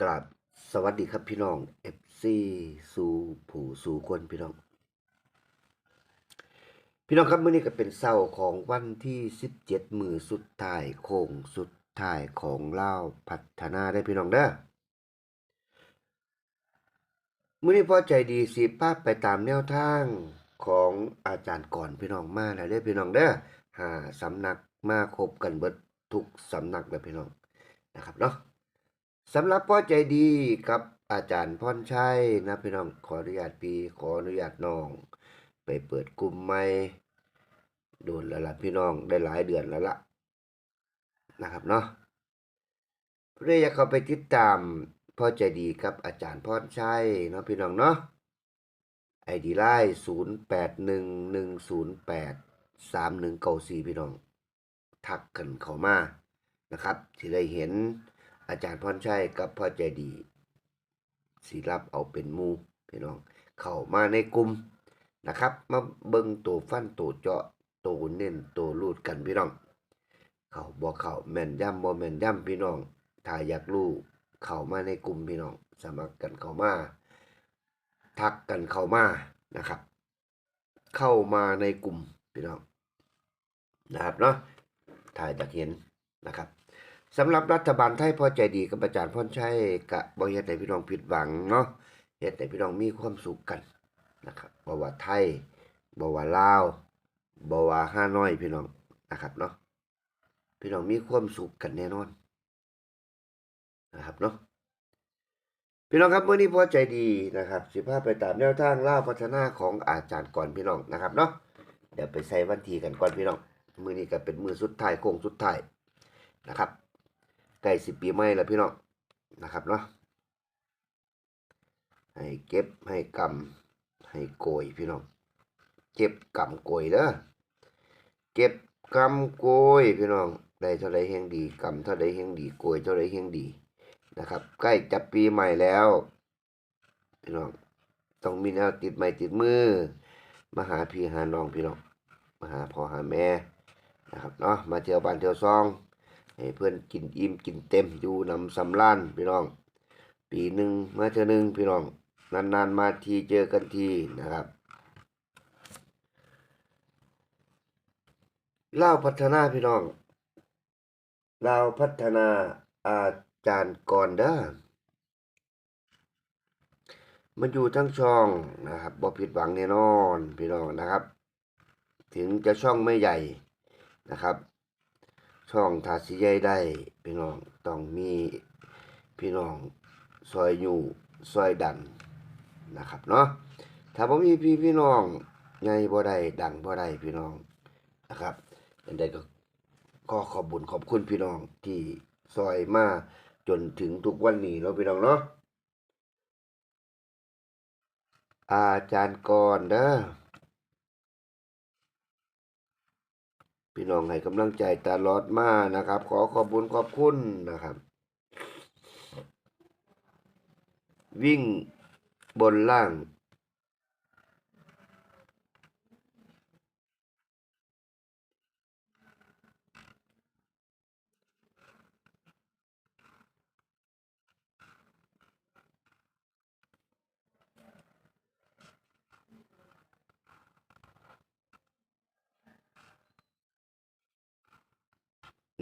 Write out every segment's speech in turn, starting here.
กราบสวัสดีครับพี่น้องเอฟซีสู่ผู้สู่คนพี่น้อง พี่น้องครับเมื้อนี้ก็เป็นเช้าของวันที่ 17 มือสุดท้ายโค้งสุดท้ายของเล่าพัฒนาได้พี่น้องเด้อมื้อนี้พอใจดีสิภาพไปตามแนวทางของอาจารย์ก่อนพี่น้องมาแล้วเด้อพี่น้องเด้อหาสำนักมาครบกันเบิดทุกสำนักเลยพี่น้องนะครับเนาะ สำหรับพ่อใจดีกับอาจารย์พรชัยนะพี่น้องขออนุญาตพี่ขออนุญาตน้อง ไปเปิดกลุ่มใหม่โดนแล้วล่ะพี่น้องได้หลายเดือนแล้วล่ะนะครับเนาะเพื่ออยากเข้าไปติดตามพ่อใจดีกับอาจารย์พรชัยเนาะพี่น้องเนาะไอดีไลน์ศูนย์แปดหนึ่งหนึ่งศูนย์แปดสามหนึ่งเก้าสี่พี่น้อง ทักกันเข้ามานะครับที่ได้เห็น อาจารย์พรชัยกับพ่อใจดีสิรับเอาเป็นมูพี่น้อง เข้ามาในกลุ่มนะครับ มาเบิ่งตัวฟันตัวเจาะตัวเน้นตัวรูดกันพี่น้อง เขาบ่เขาแม่นย่ำบ่แม่นย่ำพี่น้องถ้าอยากรู้เข้ามาในกลุ่มพี่น้อง สมัครกันเข้ามา ทักกันเข้ามานะครับ เข้ามาในกลุ่มพี่น้องนะครับเนาะถ้าอยากเห็นนะครับ สำหรับรัฐบาลไทยพอใจดีกับอาจารย์พรชัยกะบ่เฮ็ดให้พี่น้องผิดหวังเนาะเฮ็ดให้พี่น้องมีความสุขกันนะครับบ่ว่าไทยบ่ว่าลาวบ่ว่าฮาน้อยพี่น้องนะครับเนาะพี่น้องมีความสุขกันแน่นอนนะครับเนาะพี่น้องครับมื้อนี้พอใจดีนะครับสิพาพไปตามแนวทางล่าพัฒนาของอาจารย์ก่อนพี่น้องนะครับเนาะเดี๋ยวไปใส่วันทีกันก่อนพี่น้องมือนี้ก็เป็นมือสุดท้ายโค้งสุดท้ายนะครับ ใกล้สิบปีใหม่แล้วพี่น้องนะครับเนาะให้เก็บให้กำให้โกยพี่น้องเก็บกำโกยเด้อเก็บกำโกยพี่น้องได้เท่าไรแห่งดีกำเท่าไรแห่งดีโกยเท่าไรแห่งดีนะครับ ใกล้จะปีใหม่แล้วพี่น้องต้องมีแนวติดใหม่ติดมือมาหาพี่หาน้องพี่น้องมาหาพ่อหาแม่นะครับเนาะมาเที่ยวบ้านเที่ยวซอง ให้เพื่อนกินอิ่มกินเต็มอยู่นำสำล้านพี่น้อง ปีหนึ่งมาเท่อหนึ่งพี่น้อง นานๆมาทีเจอกันทีนะครับเล่าพัฒนาพี่น้องเล่าพัฒนาอาจารย์ก่อนเด้อมันอยู่ทั้งช่องนะครับบ่ผิดหวังแน่นอนพี่น้องนะครับ ถึงจะช่องไม่ใหญ่นะครับ ช่องทาสิใหญ่ได้พี่น้องต้องมีพี่น้องซอยอยู่ซอยดันนะครับเนาะถ้าบ่มีพี่พี่น้องใหญ่บ่ได้ดังบ่ได้พี่น้องนะครับอันใดก็ขอขอบบุญขอบคุณพี่น้องที่ซอยมาจนถึงทุกวันนี้แล้วพี่น้องเนาะอาจารย์กรเด้อ พี่น้องให้กำลังใจตลอดมานะครับ ขอขอบคุญขอบคุณนะครับ วิ่งบนล่าง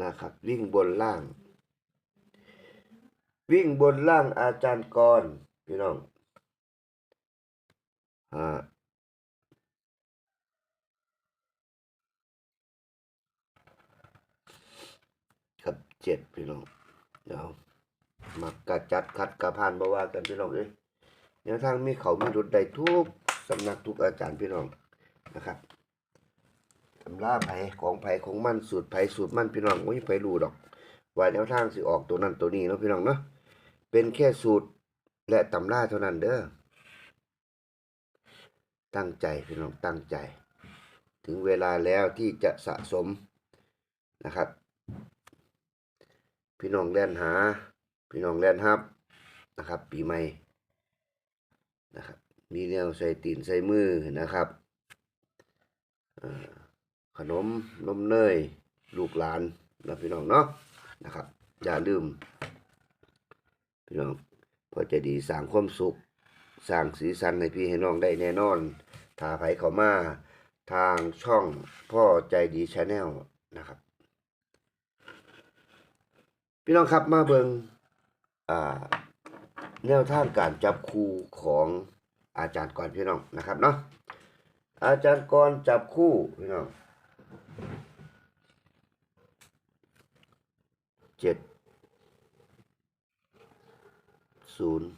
นะครับ วิ่งบนล่าง วิ่งบนล่างอาจารย์กรพี่น้องห้าครับเจ็ดพี่น้องเดี๋ยวมักกะจัดคัดกะผ่านบ่ว่ากันพี่น้องเอ้ยแนวทางมีเขามีรุดได้ทุกสำนักทุกอาจารย์พี่น้องนะครับ ตำราไผของไผของมันสูตรไผสูตรมันพี่น้องไม่ไผรู้ดอก ว่าแนวทางสิออกตัวนั้นตัวนี้เนาะพี่น้องเนาะเป็นแค่สูตรและตำราเท่านั้นเด้อตั้งใจพี่น้องตั้งใจ ถึงเวลาแล้วที่จะสะสมนะครับ พี่น้องแล่นหา พี่น้องแล่นฮับนะครับ ปีใหม่นะครับ มีแนวใส่ตีนใส่มือนะครับอ่า ขนมนมเนยลูกหลานนะพี่น้องเนาะนะครับ อย่าลืม พี่น้องพอใจดีสร้างความสุขสร้างสีสันให้พี่ให้น้องได้แน่นอนถ้าไผเขามาทางช่องพ่อใจดีชาแนลนะครับ พี่น้องครับมาเบิงอ่าแนวทางการจับคู่ของอาจารย์ก่อนพี่น้องนะครับเนาะอาจารย์ก่อนจับคู่พี่น้อง เจ็ดศูนย์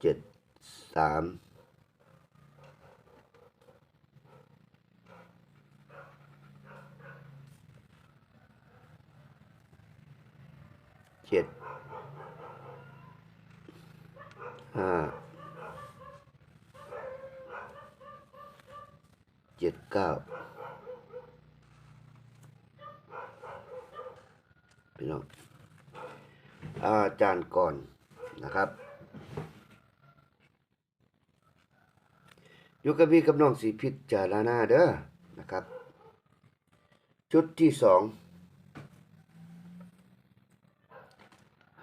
เจ็ดสามเจ็ดห้าเจ็ดเก้า พี่น้องอาจารย์ก่อนนะครับอยู่กับพี่กับน้องสีพิษจารณาเด้อนะครับ ชุดที่สอง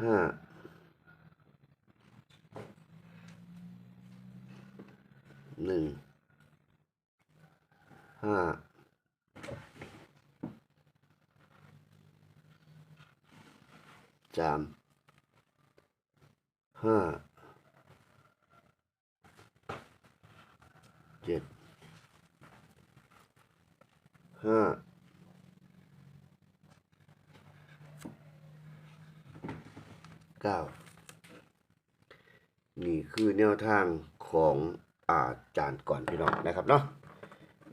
ห้าหนึ่งห้า สามห้าเจ็ดห้าเก้านี่คือแนวทางของอาจารย์ก่อนพี่น้องนะครับเนาะ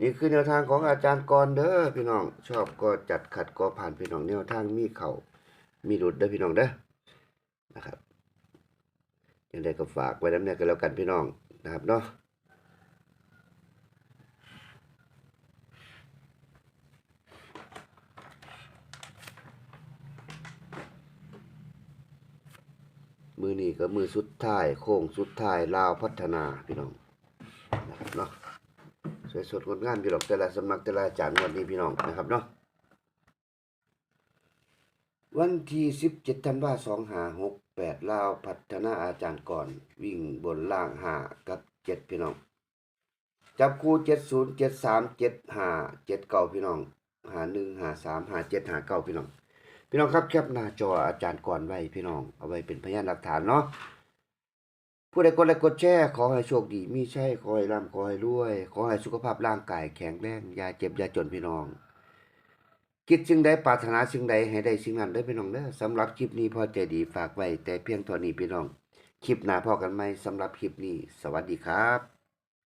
นี่คือแนวทางของอาจารย์ก่อนเด้อพี่น้องชอบก็จัดขัดก็ผ่านพี่น้องแนวทางมีเข่า มีหลุดเด้อพี่น้องเด้อนะครับยังไงก็ฝากไว้น้ำเนี่ยกันแล้วกันพี่น้องนะครับเนาะมือนี้ก็มือสุดท้ายโค้งสุดท้ายลาวพัฒนาพี่น้องนะครับเนาะสวยสดงดงามพี่น้องแต่ละสำนักแต่ละจารย์วันนี้พี่น้องนะครับเนาะ วันที่สิบเจ็ดธันวาสองหาหกแปดลาวพัฒนาอาจารย์ก่อน วิ่งบนล่างหากับเจ็ดพี่น้อง จับคู่เจ็ดศูนย์เจ็ดสามเจ็ดหาเจ็ดเก้าพี่น้องหาหนึ่งหาสามหาเจ็ดหาเก้าพี่น้อง พี่น้องครับแคปหน้าจออาจารย์ก่อนไว้พี่น้อง เอาไว้เป็นพยานหลักฐานเนาะผู้ใดกดไลค์กดแชร์ขอให้โชคดีมีใชัยขอให้ร่ำขอให้รวย ขอให้สุขภาพร่างกายแข็งแรงอย่าเจ็บอย่าจนพี่น้อง คิดสิ่งใดปรารถนาสิ่งใดให้ได้สิ่งนั้นได้พี่น้องเด้อสำหรับคลิปนี้พอใจดีฝากไว้แต่เพียงเท่านี้พี่น้อง คลิปหน้าพอกันไหมสำหรับคลิปนี้ สวัสดีครับ